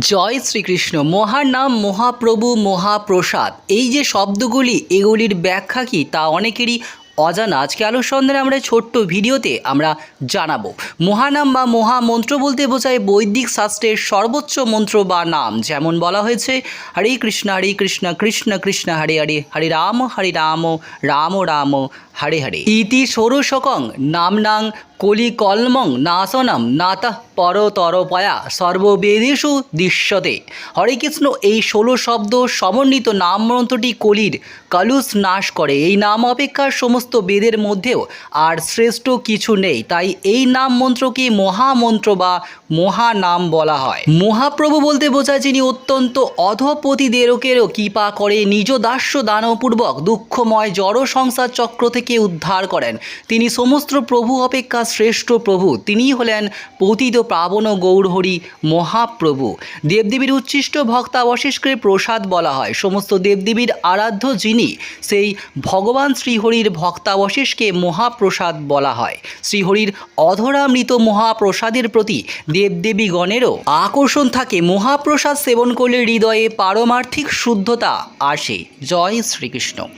জয় শ্রীকৃষ্ণ, মহার নাম মহাপ্রভু, মহাপ্রসাদ। এই যে শব্দগুলি, এগুলির ব্যাখ্যা কি, তা অনেকেরই অজানা। আজকে আলোচনায় আমরা ছোট্ট ভিডিওতে আমরা জানাব। মহানাম বা মহামন্ত্র বলতে বোঝায় বৈদিক শাস্ত্রের সর্বোচ্চ মন্ত্র বা নাম, যেমন বলা হয়েছে, হরে কৃষ্ণ হরে কৃষ্ণ কৃষ্ণ কৃষ্ণ, হরে হরে হরে রাম হরে রাম রাম রাম, হরে হরে। ইতি ষোড়শকং নামনাং কলিকলমং নাসনম নাতঃ পরতরপয়া সর্ববেদেষু দৃশ্যতে। হরে কৃষ্ণ এই ষোলো শব্দ সমন্বিত নাম মন্ত্রটি কলির কলুষ নাশ করে। এই নাম অপেক্ষা সমস্ত বেদের মধ্যেও আর শ্রেষ্ঠ কিছু নেই। তাই এই নাম মন্ত্রকে মহামন্ত্র বা মহানাম বলা হয়। মহাপ্রভু বলতে বোঝায় যিনি অত্যন্ত অধপতিদেরকেরও কৃপা করে নিজ দাস্য দানপূর্বক দুঃখময় জড় সংসার চক্র থেকে উদ্ধার করেন। তিনি সমস্ত প্রভু অপেক্ষা শ্রেষ্ঠ প্রভু। তিনিই হলেন পতিত পাবন গৌরহরি মহাপ্রভু। দেবদেবীর উচ্ছিষ্ট ভক্তাবশেষকে প্রসাদ বলা হয়। সমস্ত দেবদেবীর আরাধ্য যিনি, সেই ভগবান শ্রীহরির ভক্তাবশেষকে মহাপ্রসাদ বলা হয়। শ্রীহরির অধরামৃত মহাপ্রসাদের প্রতি দেবদেবীগণেরও আকর্ষণ থাকে। মহাপ্রসাদ সেবন করলে হৃদয়ে পারমার্থিক শুদ্ধতা আসে। জয় শ্রীকৃষ্ণ।